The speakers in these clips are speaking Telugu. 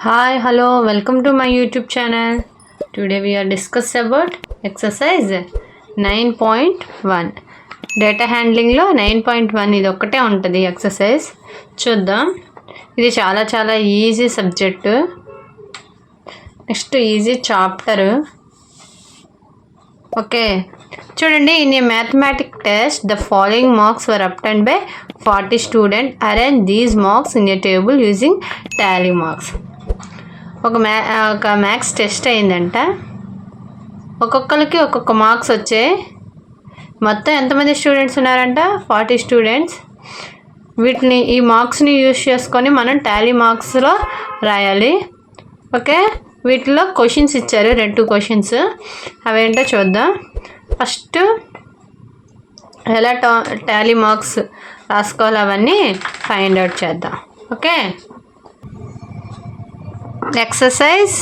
Hi hello welcome to my YouTube channel today we are discuss about exercise nine point one data హ్యాండ్లింగ్లో nine point one ఇది ఒక్కటే ఉంటుంది ఎక్సర్సైజ్ చూద్దాం. ఇది చాలా చాలా easy subject next easy chapter okay చూడండి in a mathematic test the following marks were obtained by forty student arrange these marks in a table using tally marks ఒక మ్యా ఒక మ్యాథ్స్ టెస్ట్ అయిందంట. ఒక్కొక్కరికి ఒక్కొక్క మార్క్స్ వచ్చాయి మొత్తం ఎంతమంది స్టూడెంట్స్ ఉన్నారంట? ఫార్టీ స్టూడెంట్స్ వీటిని ఈ మార్క్స్ని యూజ్ చేసుకొని మనం టాలీ మార్క్స్లో రాయాలి. ఓకే? వీటిలో క్వశ్చన్స్ ఇచ్చారు రెండు క్వశ్చన్స్ అవేంటో చూద్దాం. ఫస్ట్ ఎలా టా టాలీ మార్క్స్ రాసుకోవాలి అవన్నీ ఫైండ్ అవుట్ చేద్దాం. Okay? Exercise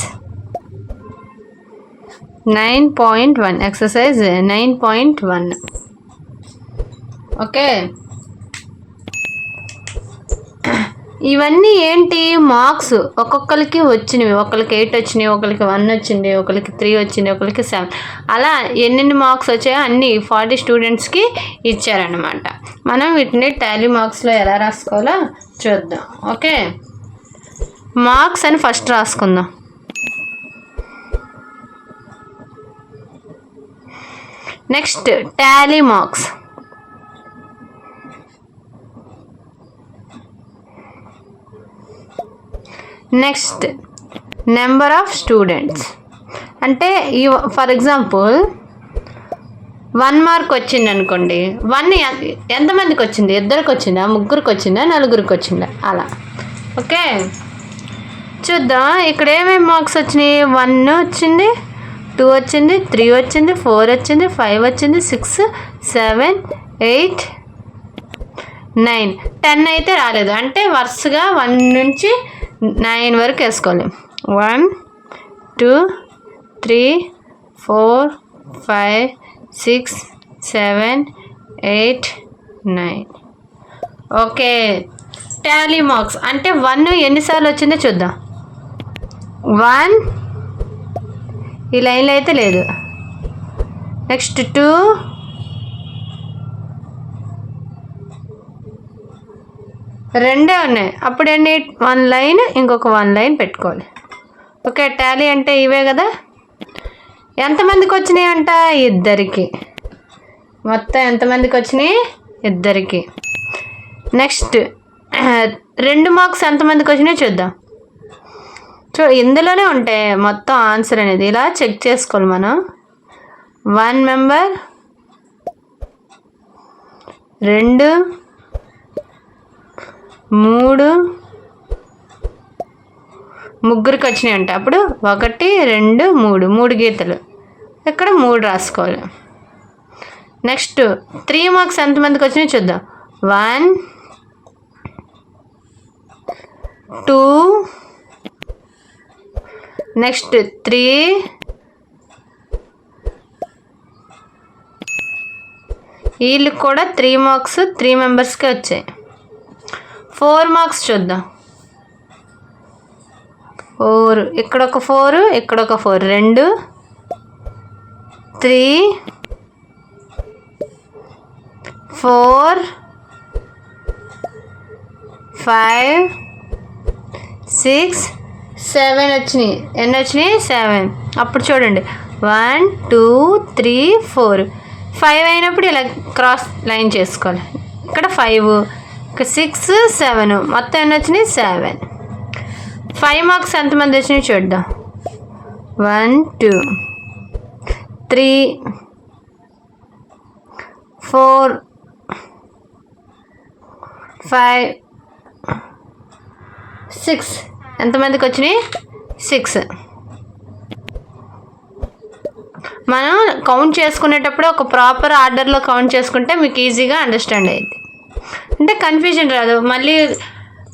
nine point one exercise nine point one okay ఇవన్నీ ఏంటి? మార్క్స్ ఒక్కొక్కరికి వచ్చినవి. ఒకరికి ఎయిట్ వచ్చినాయి ఒకరికి వన్ వచ్చింది ఒకరికి త్రీ వచ్చింది ఒకరికి సెవెన్ అలా ఎన్నెన్ని మార్క్స్ వచ్చాయో అన్నీ ఫార్టీ స్టూడెంట్స్కి ఇచ్చారనమాట మనం వీటిని టాలీ మార్క్స్లో ఎలా రాసుకోవాలో చూద్దాం. ఓకే మార్క్స్ అని first రాసుకుందాం. Next tally marks. Next number of students. అంటే ఈ ఫర్ ఎగ్జాంపుల్ వన్ మార్క్ వచ్చింది అనుకోండి వన్ ఎంతమందికి వచ్చింది? ఇద్దరికి వచ్చిందా? ముగ్గురికి వచ్చిందా? నలుగురికి వచ్చిందా? అలా. ఓకే? చూద్దాం. ఇక్కడ ఏమేమి మార్క్స్ వచ్చినాయి? వన్ వచ్చింది టూ వచ్చింది త్రీ వచ్చింది ఫోర్ వచ్చింది ఫైవ్ వచ్చింది six seven eight nine ten అయితే రాలేదు. అంటే వరుసగా వన్ నుంచి నైన్ వరకు వేసుకోవాలి. One two three four five six seven eight nine okay tally marks అంటే వన్ ఎన్నిసార్లు వచ్చిందో చూద్దాం. వన్. ఈ లైన్లో అయితే లేదు. Next two. రెండే ఉన్నాయి. అప్పుడు వన్ లైన్ ఇంకొక వన్ లైన్ పెట్టుకోవాలి. ఓకే టాలీ అంటే ఇవే కదా? ఎంతమందికి వచ్చినాయి అంట ఇద్దరికి. మొత్తం ఎంతమందికి వచ్చినాయి? ఇద్దరికి. నెక్స్ట్ రెండు మార్క్స్ ఎంతమందికి వచ్చినాయో చూద్దాం. చూ ఇందులోనే ఉంటాయి మొత్తం ఆన్సర్ అనేది. ఇలా చెక్ చేసుకోవాలి మనం. వన్ మెంబర్ రెండు మూడు ముగ్గురికి వచ్చినాయి అంటే. అప్పుడు ఒకటి రెండు మూడు. మూడు గీతలు. ఇక్కడ మూడు రాసుకోవాలి. నెక్స్ట్ త్రీ మార్క్స్ ఎంతమందికి వచ్చినాయి చూద్దాం. One two next three. వీళ్ళకి కూడా త్రీ మార్క్స్ త్రీ మెంబర్స్కి వచ్చాయి. ఫోర్ మార్క్స్ చూద్దాం. ఫోర్. ఇక్కడ ఒక ఫోర్ ఇక్కడ ఒక ఫోర్. రెండు. Three. Four. Five. Six. Seven వచ్చినాయి. ఎన్ని వచ్చినాయి? సెవెన్. అప్పుడు చూడండి. One two three four. Five అయినప్పుడు ఇలా క్రాస్ లైన్ చేసుకోవాలి. ఇక్కడ ఫైవ్ ఇక్కడ సిక్స్ సెవెన్. మొత్తం ఎన్ని వచ్చినాయి? సెవెన్. ఫైవ్ మార్క్స్ ఎంతమంది వచ్చినాయి చూద్దాం. One two three four five six. ఎంతమందికి వచ్చినాయి? సిక్స్ మనం కౌంట్ చేసుకునేటప్పుడు ఒక ప్రాపర్ ఆర్డర్లో కౌంట్ చేసుకుంటే మీకు ఈజీగా అండర్స్టాండ్ అయ్యింది అంటే కన్ఫ్యూజన్ రాదు. మళ్ళీ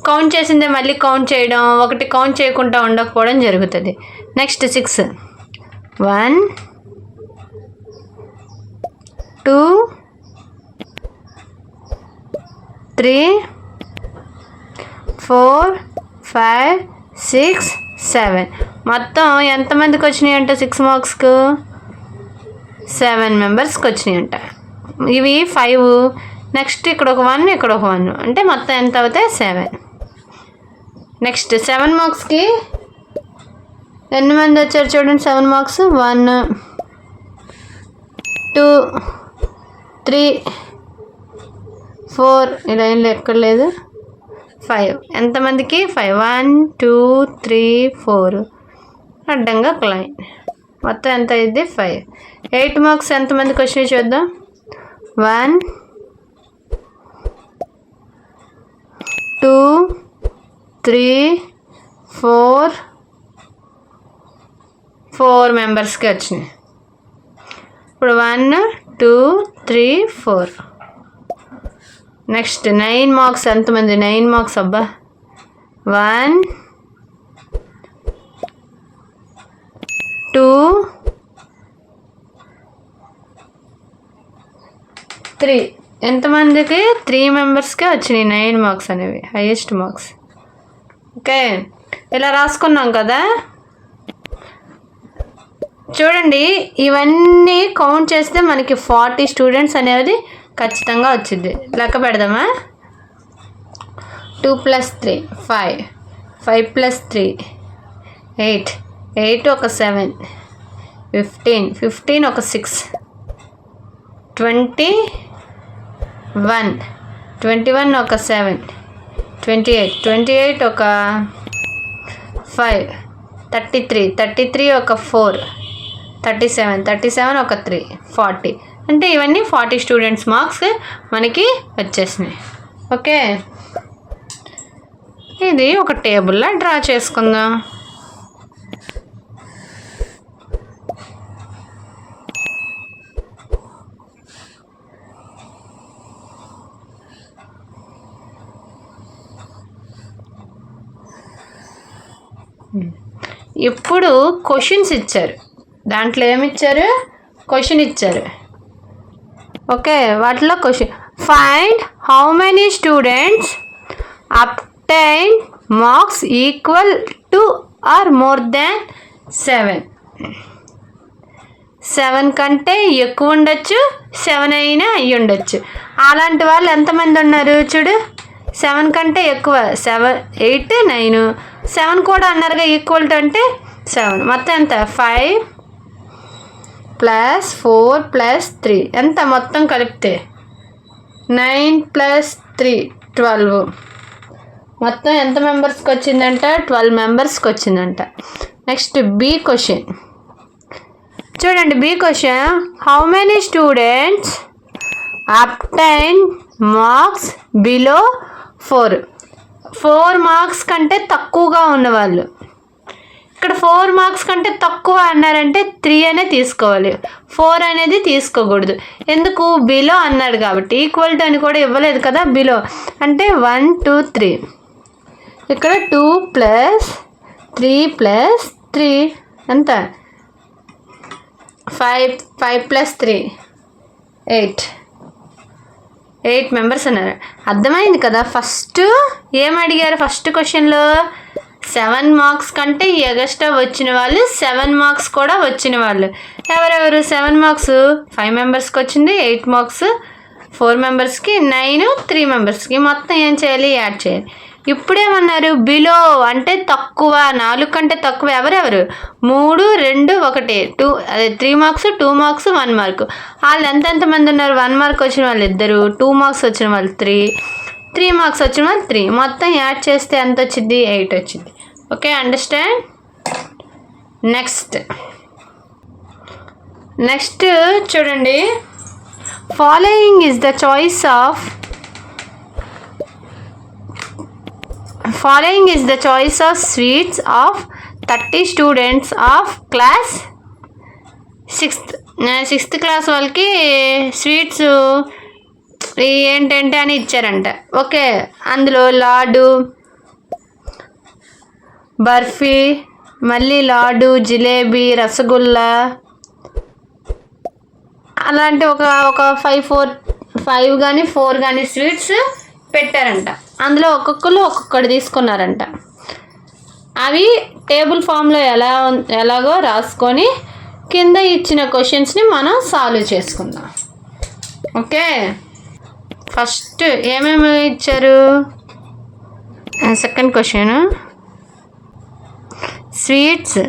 కౌంట్ చేసిందే మళ్ళీ కౌంట్ చేయడం ఒకటి కౌంట్ చేయకుండా ఉండకపోవడం జరుగుతుంది. Next six one two three four five six seven. మొత్తం ఎంతమందికి వచ్చినాయి అంట సిక్స్ మార్క్స్కు? సెవెన్ మెంబర్స్కి వచ్చినాయి అంట ఇవి ఫైవ్. నెక్స్ట్ ఇక్కడ ఒక వన్ ఇక్కడ ఒక వన్. అంటే మొత్తం ఎంత అవుతాయి సెవెన్. నెక్స్ట్ సెవెన్ మార్క్స్కి ఎన్ని మంది వచ్చారు చూడండి seven marks? One two three four. ఇలా ఏం ఎక్కడ లేదు. ఫైవ్. ఎంతమందికి? Five. One two three four. అడ్డంగా ఒక లైన్. మొత్తం ఎంత అయింది? ఫైవ్. ఎయిట్ మార్క్స్ ఎంతమందికి వచ్చినాయి చూద్దాం? One two three four. Four మెంబర్స్కి వచ్చినాయి. ఇప్పుడు one two three four. Next nine marks ఎంతమంది నైన్ మార్క్స్ అబ్బా. వన్ టూ త్రీ ఎంతమందికి త్రీ మెంబర్స్కే వచ్చినాయి నైన్ మార్క్స్ అనేవి హైయెస్ట్ మార్క్స్ ఓకే ఇలా రాసుకున్నాం కదా? చూడండి ఇవన్నీ కౌంట్ చేస్తే మనకి ఫార్టీ స్టూడెంట్స్ అనేది ఖచ్చితంగా వచ్చింది. లెక్క పెడదామా? Two plus three five. Five plus three eight. Eight ఒక సెవెన్. ఫిఫ్టీన్. ఫిఫ్టీన్ ఒక six. Twenty one. Twenty one ఒక seven. Twenty eight. Twenty eight ఒక five. Thirty three. Thirty three ఒక four. Thirty seven. Thirty seven ఒక త్రీ. ఫార్టీ. అంటే ఇవన్నీ ఫార్టీ స్టూడెంట్స్ మార్క్స్ మనకి వచ్చేసినాయి. ఓకే? ఇది ఒక టేబుల్లా డ్రా చేసుకుందాం. ఇప్పుడు క్వశ్చన్స్ ఇచ్చారు? దాంట్లో ఏమి ఇచ్చారు క్వశ్చన్ ఇచ్చారు. ఓకే వాటిలో question find how many students obtain marks equal to or more than seven seven కంటే ఎక్కువ ఉండొచ్చు సెవెన్ అయినా అయ్యి ఉండొచ్చు. అలాంటి వాళ్ళు ఎంతమంది ఉన్నారు చూడు? సెవెన్ కంటే ఎక్కువ సెవెన్ ఎయిట్ నైన్ సెవెన్ కూడా అన్నారుగా ఈక్వల్ టు అంటే సెవెన్ మొత్తం ఎంత? Five plus four plus three. ఎంత మొత్తం కలిపితే? Nine plus three twelve. మొత్తం ఎంత మెంబర్స్కి వచ్చిందంట? ట్వెల్వ్ మెంబర్స్కి వచ్చిందంట. Next B question. చూడండి B question. How many students obtain marks below four four marks కంటే తక్కువగా ఉన్నవాళ్ళు. ఇక్కడ ఫోర్ మార్క్స్ కంటే తక్కువ అన్నారంటే త్రీ అనే తీసుకోవాలి. ఫోర్ అనేది తీసుకోకూడదు. ఎందుకు? బిలో అన్నాడు కాబట్టి ఈక్వల్ టు అని కూడా ఇవ్వలేదు కదా బిలో అంటే వన్ టూ త్రీ ఇక్కడ two plus three plus three ఎంత? Five five plus three eight eight members అన్నారు. అర్థమైంది కదా? ఫస్ట్ ఏం అడిగారు ఫస్ట్ క్వశ్చన్లో సెవెన్ మార్క్స్ కంటే ఎగస్ట్రా వచ్చిన వాళ్ళు సెవెన్ మార్క్స్ కూడా వచ్చిన వాళ్ళు. ఎవరెవరు? సెవెన్ మార్క్స్ ఫైవ్ మెంబర్స్కి వచ్చింది ఎయిట్ మార్క్స్ ఫోర్ మెంబర్స్కి నైన్ త్రీ మెంబర్స్కి. మొత్తం ఏం చేయాలి? యాడ్ చేయాలి. ఇప్పుడేమన్నారు? బిలో అంటే తక్కువ నాలుగు కంటే తక్కువ ఎవరెవరు? మూడు రెండు ఒకటి. టూ అదే three marks two marks one mark. వాళ్ళు ఎంతెంత మంది ఉన్నారు? వన్ మార్క్ వచ్చిన వాళ్ళు ఇద్దరు టూ మార్క్స్ వచ్చిన వాళ్ళు త్రీ. త్రీ మార్క్స్ వచ్చిన త్రీ. మొత్తం యాడ్ చేస్తే ఎంత వచ్చింది ఎయిట్ వచ్చింది ఓకే అండర్స్టాండ్? నెక్స్ట్. నెక్స్ట్ చూడండి. Following is the choice of following is the choice of sweets of thirty students of class sixth. Sixth class వాళ్ళకి స్వీట్స్ ఏంటంటే అని ఇచ్చారంట. ఓకే అందులో లాడు బర్ఫీ మళ్ళీ లాడు జిలేబీ రసగుల్లా అలాంటి ఒక ఒక ఫైవ్ ఫోర్ ఫైవ్ కానీ ఫోర్ కానీ స్వీట్స్ పెట్టారంట. అందులో ఒక్కొక్కరు ఒక్కొక్కటి తీసుకున్నారంట. అవి టేబుల్ ఫామ్లో ఎలా ఎలాగో రాసుకొని కింద ఇచ్చిన క్వశ్చన్స్ని మనం సాల్వ్ చేసుకుందాం. ఓకే? ఫస్ట్ ఏమేమి ఇచ్చారు? Second question sweets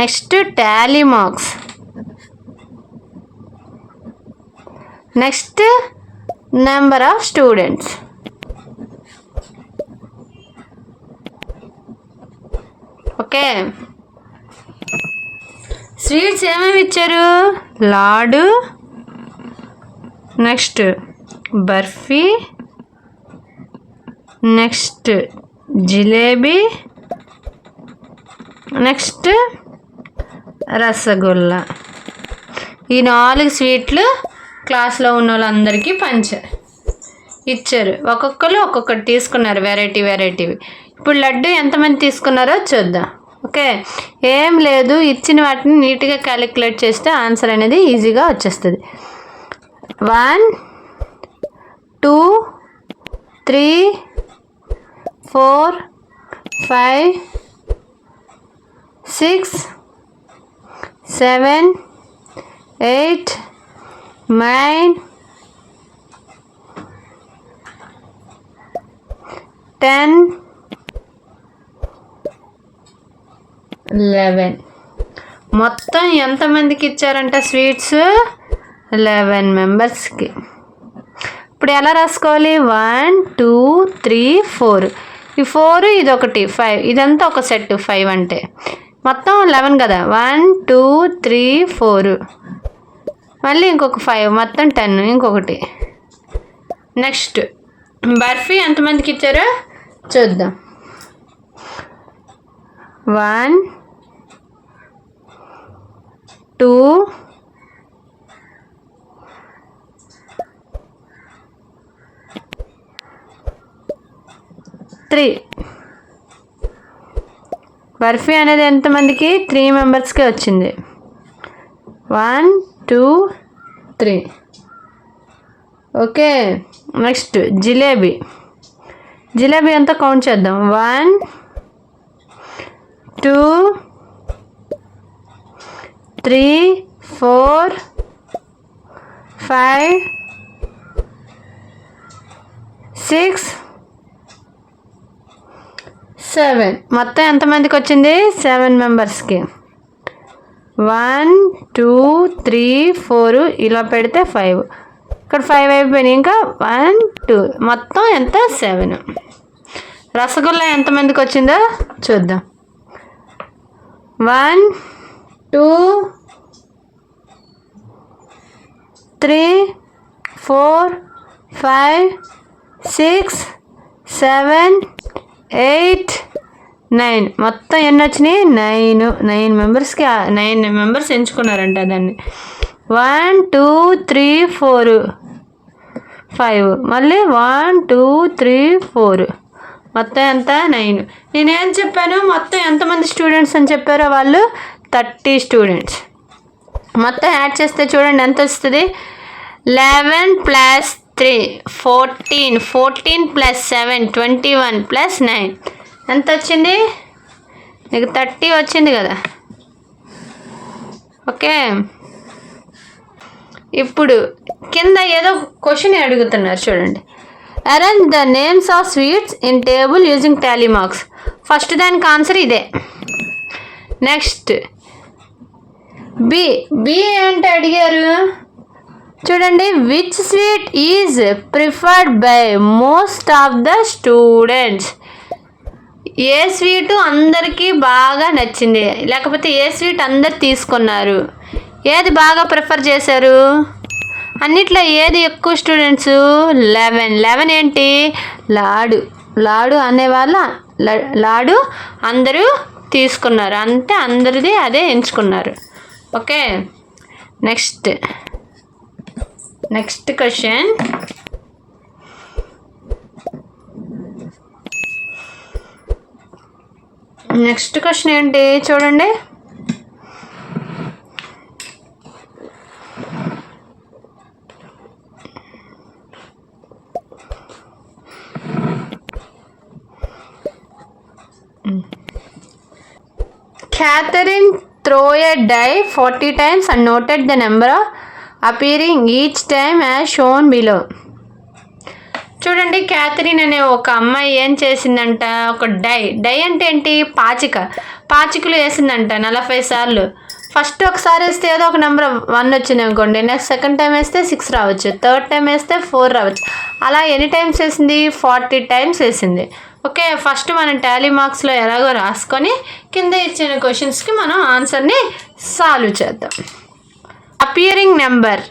next tally marks next number of students okay sweets ఏమేమి ఇచ్చారు? Laddu next barfi next jalebi next rasgulla. ఈ నాలుగు స్వీట్లు క్లాస్లో ఉన్న వాళ్ళందరికీ పంచారు ఇచ్చారు. ఒక్కొక్కరు ఒక్కొక్కటి తీసుకున్నారు వెరైటీ వెరైటీవి. ఇప్పుడు లడ్డు ఎంతమంది తీసుకున్నారో చూద్దాం. ఓకే? ఏం లేదు ఇచ్చిన వాటిని నీట్గా క్యాలిక్యులేట్ చేస్తే ఆన్సర్ అనేది ఈజీగా వచ్చేస్తుంది. One two three four five six seven eight nine ten eleven. మొత్తం ఎంతమందికి ఇచ్చారంట స్వీట్స్? లెవెన్ మెంబర్స్కి ఇప్పుడు ఎలా రాసుకోవాలి? వన్ టూ త్రీ ఫోర్ ఈ ఫోర్ ఇది ఒకటి ఫైవ్ ఇదంతా ఒక సెట్ ఫైవ్ అంటే. మొత్తం లెవెన్ కదా. వన్ టూ త్రీ ఫోర్ మళ్ళీ ఇంకొక ఫైవ్ మొత్తం టెన్ ఇంకొకటి. నెక్స్ట్ బర్ఫీ ఎంతమందికి ఇచ్చారో? చూద్దాం. One two three. బర్ఫీ అనేది ఎంతమందికి త్రీ మెంబర్స్కే వచ్చింది. One two three. Okay next jalebi. Jalebi అంతా కౌంట్ చేద్దాం? One two three four five six seven మొత్తం ఎంతమందికి వచ్చింది? సెవెన్ మెంబర్స్కి వన్ టూ త్రీ ఫోర్ ఇలా పెడితే ఫైవ్ ఇక్కడ ఫైవ్ అయిపోయినాయి. ఇంకా వన్ టూ మొత్తం ఎంత? సెవెన్ రసగుల్లా ఎంతమందికి వచ్చిందో చూద్దాం. One two three four five six seven eight nine. మొత్తం ఎన్ని వచ్చినాయి? నైన్. నైన్ మెంబర్స్కి నైన్ మెంబర్స్ ఎంచుకున్నారంట దాన్ని. One two three four. Five. మళ్ళీ వన్ టూ త్రీ ఫోర్. మొత్తం ఎంత? నైన్. నేనేం చెప్పాను? మొత్తం ఎంతమంది స్టూడెంట్స్ అని చెప్పారో వాళ్ళు? Thirty students. మొత్తం యాడ్ చేస్తే చూడండి ఎంత వస్తుంది? Eleven plus three fourteen fourteen plus seven twenty one plus nine ఎంత వచ్చింది నీకు థర్టీ వచ్చింది కదా. ఓకే. ఇప్పుడు కింద ఏదో క్వశ్చన్ అడుగుతున్నారు చూడండి. Arrange the names of sweets in table using tally marks first దానికి ఆన్సర్ ఇదే. నెక్స్ట్ బి బి ఏంటి అడిగారు? చూడండి which sweet is preferred by most of the students A sweet అందరికీ బాగా నచ్చింది. లేకపోతే ఏ స్వీట్ అందరు తీసుకున్నారు? ఏది బాగా ప్రిఫర్ చేశారు? అన్నిట్లో ఏది ఎక్కువ స్టూడెంట్స్? లెవెన్. లెవెన్ ఏంటి? లాడు. లాడు అనేవాళ్ళ ల- లాడు అందరూ తీసుకున్నారు. అంటే అందరిది అదే ఎంచుకున్నారు. Okay. Next. Next question next question ఏంటి? చూడండి. Catherine throw a die forty times and noted the number of appearing each time as shown below చూడండి క్యాథరిన్ అనే ఒక అమ్మాయి ఏం చేసిందంట? ఒక డై డై అంటే ఏంటి? పాచిక. పాచికలు వేసిందంట నలభై సార్లు. ఫస్ట్ ఒకసారి వేస్తే ఏదో ఒక నెంబర్ వన్ వచ్చింది అనుకోండి. నెక్స్ట్ సెకండ్ టైం వేస్తే సిక్స్ రావచ్చు. థర్డ్ టైం వేస్తే ఫోర్ రావచ్చు. అలా ఎన్ని టైమ్స్ వేసింది? ఫార్టీ టైమ్స్ వేసింది. ఓకే ఫస్ట్ మనం టాలీ మార్క్స్లో ఎలాగో రాసుకొని కింద ఇచ్చిన క్వశ్చన్స్కి మనం ఆన్సర్ని సాల్వ్ చేద్దాం. అపియరింగ్ నెంబర్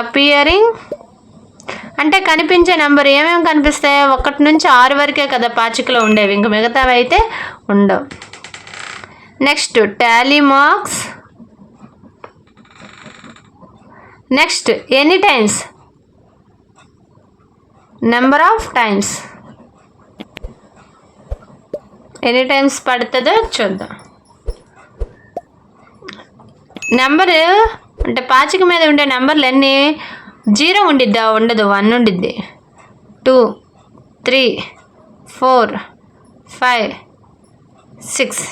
అపియరింగ్ అంటే కనిపించే నెంబర్ ఏమేమి కనిపిస్తాయి ఒకటి నుంచి ఆరు వరకే కదా పాచికలో ఉండేవి. ఇంక మిగతావి అయితే ఉండవు. Next tally marks next any times number of times any times పడుతుందో చూద్దాం. నెంబరు అంటే పాచిక మీద ఉండే నెంబర్లు అన్నీ జీరో ఉండిద్దా? ఉండదు. వన్ ఉండిద్ది. Two three four five six.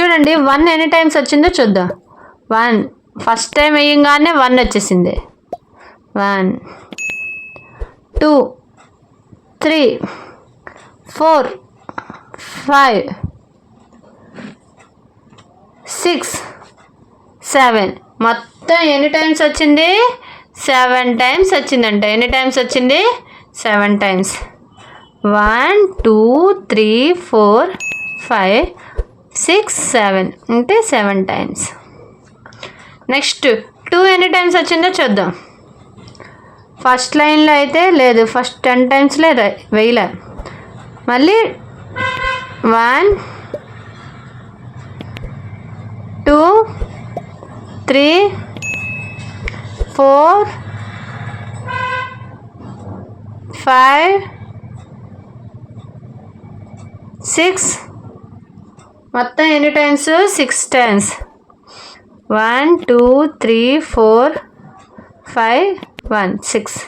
చూడండి వన్ ఎన్ని టైమ్స్ వచ్చిందో చూద్దాం. వన్. ఫస్ట్ టైం వేయంగానే వన్ వచ్చేసింది. One two three four five six seven. మొత్తం ఎన్ని టైమ్స్ వచ్చింది? సెవెన్ టైమ్స్ వచ్చిందంట. ఎన్ని టైమ్స్ వచ్చింది? Seven times. One two three four five six seven. అంటే సెవెన్ టైమ్స్. నెక్స్ట్ టూ ఎన్ని టైమ్స్ వచ్చిందో చూద్దాం. ఫస్ట్ లైన్లో అయితే లేదు. ఫస్ట్ టెన్ టైమ్స్లే వేయలే. మళ్ళీ one two three four five six. మొత్తం ఎన్ని times? Six times. One two three four five one six.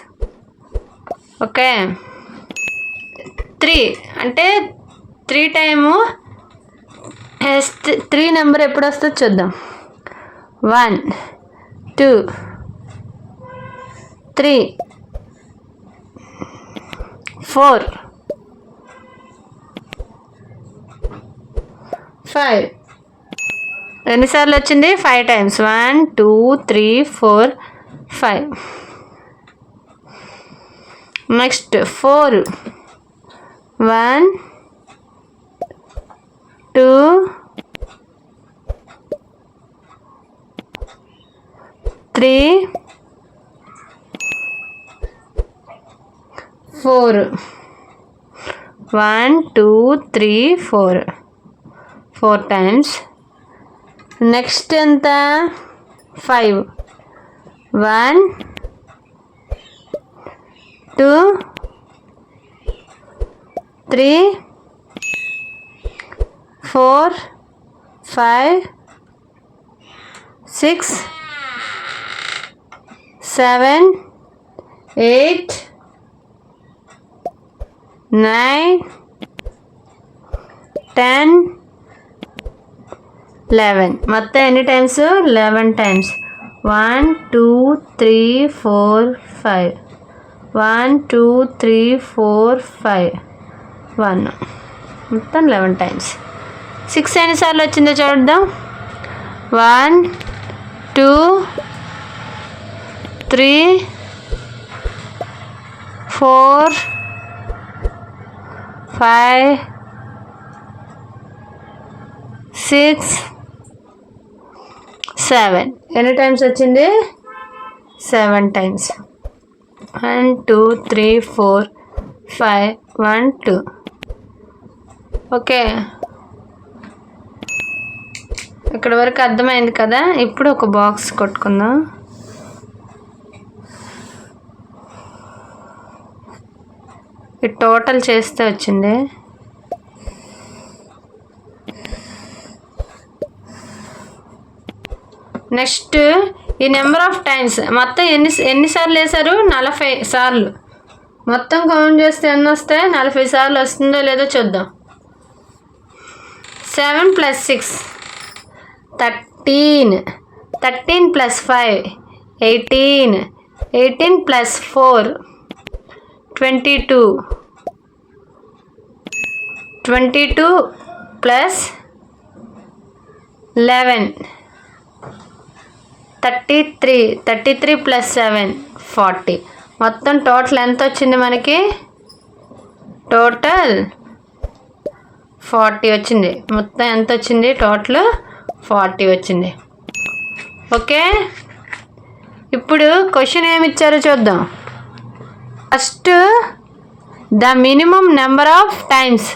Okay. Three. అంటే త్రీ టైము త్రీ నెంబర్ ఎప్పుడు వస్తుందో చూద్దాం. One two three four five. ఎన్నిసార్లు వచ్చింది five times. One two three four five. Next four. One two three. Four. One two three four. Four times. Next ఎంత? Five. One two three four five six seven eight nine ten eleven. మొత్తం ఎన్ని times? Eleven times. One two three four five. One two three four five. One. మొత్తం లెవెన్ టైమ్స్. సిక్స్ ఎన్నిసార్లు వచ్చిందో చూద్దాం. One two three four five six seven. ఎన్ని టైమ్స్ వచ్చింది? Seven times. One two three four five one two. Okay. ఇక్కడ వరకు అర్థమైంది కదా? ఇప్పుడు ఒక బాక్స్ కొట్టుకుందాం. ఇది టోటల్ చేస్తే వచ్చింది. నెక్స్ట్ ఈ నెంబర్ ఆఫ్ టైమ్స్. మొత్తం ఎన్ని ఎన్నిసార్లు వేశారు? నలభై సార్లు. మొత్తం కౌంట్ చేస్తే ఎన్ని వస్తాయి? నలభై సార్లు వస్తుందో లేదో చూద్దాం. Seven plus six. Thirteen thirteen plus five eighteen eighteen plus four twenty two twenty two plus eleven thirty three thirty three plus seven forty మొత్తం టోటల్ ఎంత వచ్చింది మనకి? టోటల్ ఫార్టీ వచ్చింది. మొత్తం ఎంత వచ్చింది? టోటల్ ఫార్టీ వచ్చింది. ఓకే? ఇప్పుడు క్వశ్చన్ ఏమి ఇచ్చారో చూద్దాం. First the minimum number of times.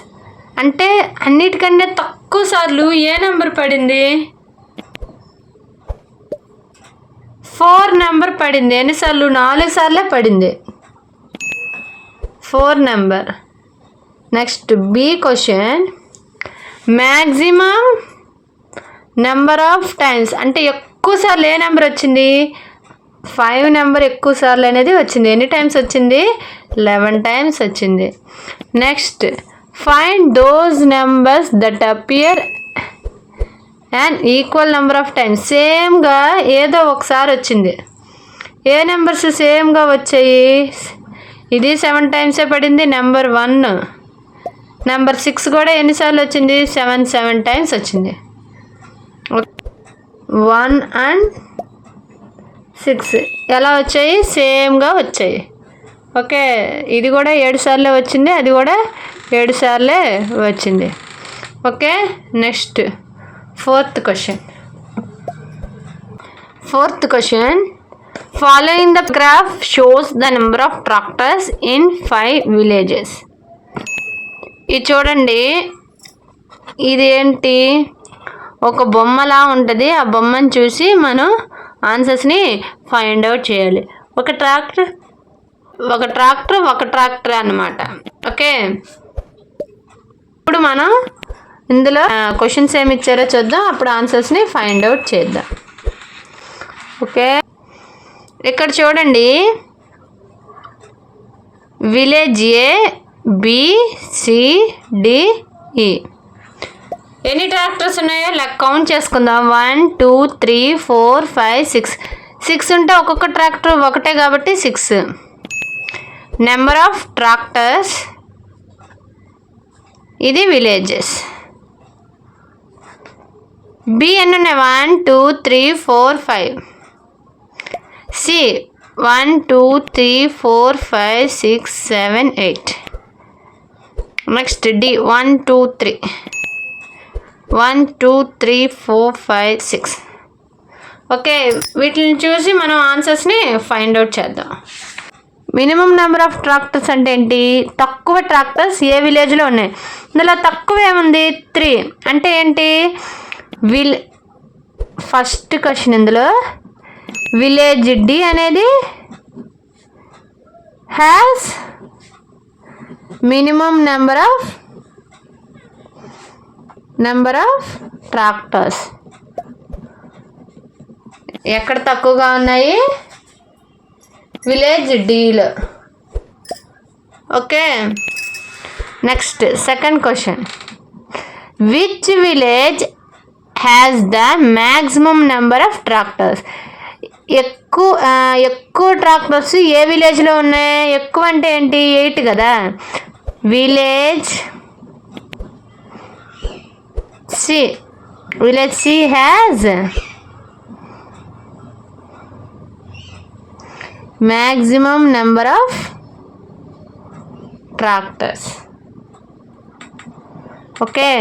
అంటే అన్నిటికంటే తక్కువ సార్లు ఏ నెంబర్ పడింది? ఫోర్ నెంబర్ పడింది. ఎన్నిసార్లు నాలుగు సార్లే పడింది. Four number. Next B question. Maximum number of times అంటే ఎక్కువ సార్లు ఏ నెంబర్ వచ్చింది? ఫైవ్ నెంబర్ ఎక్కువ సార్లు అనేది వచ్చింది. ఎన్ని టైమ్స్ వచ్చింది? లెవెన్ టైమ్స్ వచ్చింది. Next find those numbers that appear and equal number of times సేమ్గా ఏదో ఒకసారి వచ్చింది. ఏ నెంబర్స్ సేమ్గా వచ్చాయి? ఇది సెవెన్ టైమ్సే పడింది? నెంబర్ వన్ నెంబర్ సిక్స్ కూడా ఎన్నిసార్లు వచ్చింది? సెవెన్ సెవెన్ టైమ్స్ వచ్చింది. One and six. ఎలా వచ్చాయి? సేమ్గా వచ్చాయి. ఓకే ఇది కూడా ఏడు సార్లే వచ్చింది అది కూడా ఏడు సార్లే వచ్చింది. Okay next fourth question. Fourth question. Following the graph shows the number of tractors in five villages. ఇది చూడండి ఇదేంటి? ఒక బొమ్మలా ఉంటుంది. ఆ బొమ్మను చూసి మనం ఆన్సర్స్ని ఫైండ్ అవుట్ చేయాలి. ఒక ట్రాక్టర్ ఒక ట్రాక్టర్ ఒక ట్రాక్టర్ అన్నమాట. ఓకే? ఇప్పుడు మనం ఇందులో క్వశ్చన్స్ ఏమి ఇచ్చారో చూద్దాం. అప్పుడు ఆన్సర్స్ని ఫైండ్ అవుట్ చేద్దాం. ఓకే? ఇక్కడ చూడండి. Village A B C D E. ఎన్ని ట్రాక్టర్స్ ఉన్నాయో లెక్క కౌంట్ చేసుకుందాం. One two three four five six six ఉంటే ఒక్కొక్క ట్రాక్టర్ ఒకటే కాబట్టి సిక్స్ నెంబర్ ఆఫ్ ట్రాక్టర్స్ ఇది విలేజెస్ బి ఎన్ని ఉన్నాయి? One two three four five C one two three four five six seven eight next D one two three one two three four five six. Okay వీటిని చూసి మనం ఆన్సర్స్ని ఫైండ్ అవుట్ చేద్దాం. మినిమం నెంబర్ ఆఫ్ ట్రాక్టర్స్ అంటే ఏంటి? తక్కువ ట్రాక్టర్స్ ఏ విలేజ్లో ఉన్నాయి? ఇందులో తక్కువ ఏముంది? త్రీ. అంటే ఏంటి? విల్ ఫస్ట్ క్వశ్చన్ ఇందులో. విలేజ్ డి అనేది has minimum number of number of tractors ఎక్కడ తక్కువగా ఉన్నాయి? Village deal okay next second question which village has the maximum number of tractors ఎక్కువ ఎక్కువ ట్రాక్టర్స్ ఏ విలేజ్లో ఉన్నాయి? ఎక్కువ అంటే ఏంటి? ఎయిట్ కదా. Village C village she has? Maximum number of tractors. Okay.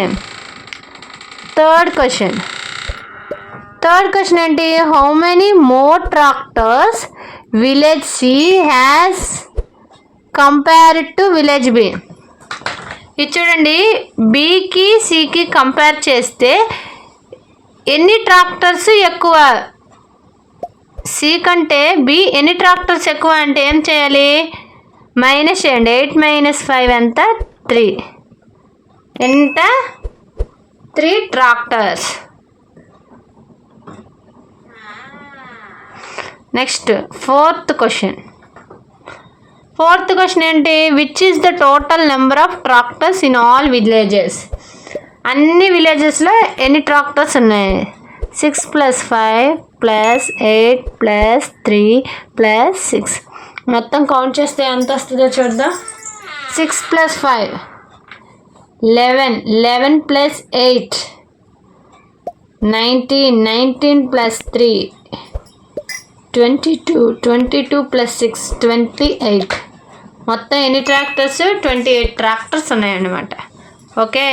Third question. Third question ఏంటి how many more tractors village C has compared to village B ఇది చూడండి బీకి సికి కంపేర్ చేస్తే ఎన్ని ట్రాక్టర్స్ ఎక్కువ? సి కంటే బి ఎన్ని ట్రాక్టర్స్ ఎక్కువ అంటే ఏం చేయాలి? మైనస్ చేయండి. ఎయిట్ మైనస్ ఫైవ్ ఎంత? త్రీ ఎంత? Three tractors next fourth question fourth question ఏంటి? Which is the total number of tractors in all villages అన్ని విలేజెస్లో ఎన్ని ట్రాక్టర్స్ ఉన్నాయి? Six plus five plus eight plus three plus six మొత్తం కౌంట్ చేస్తే ఎంత వస్తుందో చూద్దాం. Six plus five eleven eleven plus eight nineteen nineteen plus three twenty two twenty two plus six twenty eight మొత్తం ఎన్ని ట్రాక్టర్స్ ట్వంటీ ఎయిట్ ట్రాక్టర్స్ ఉన్నాయన్నమాట. ఓకే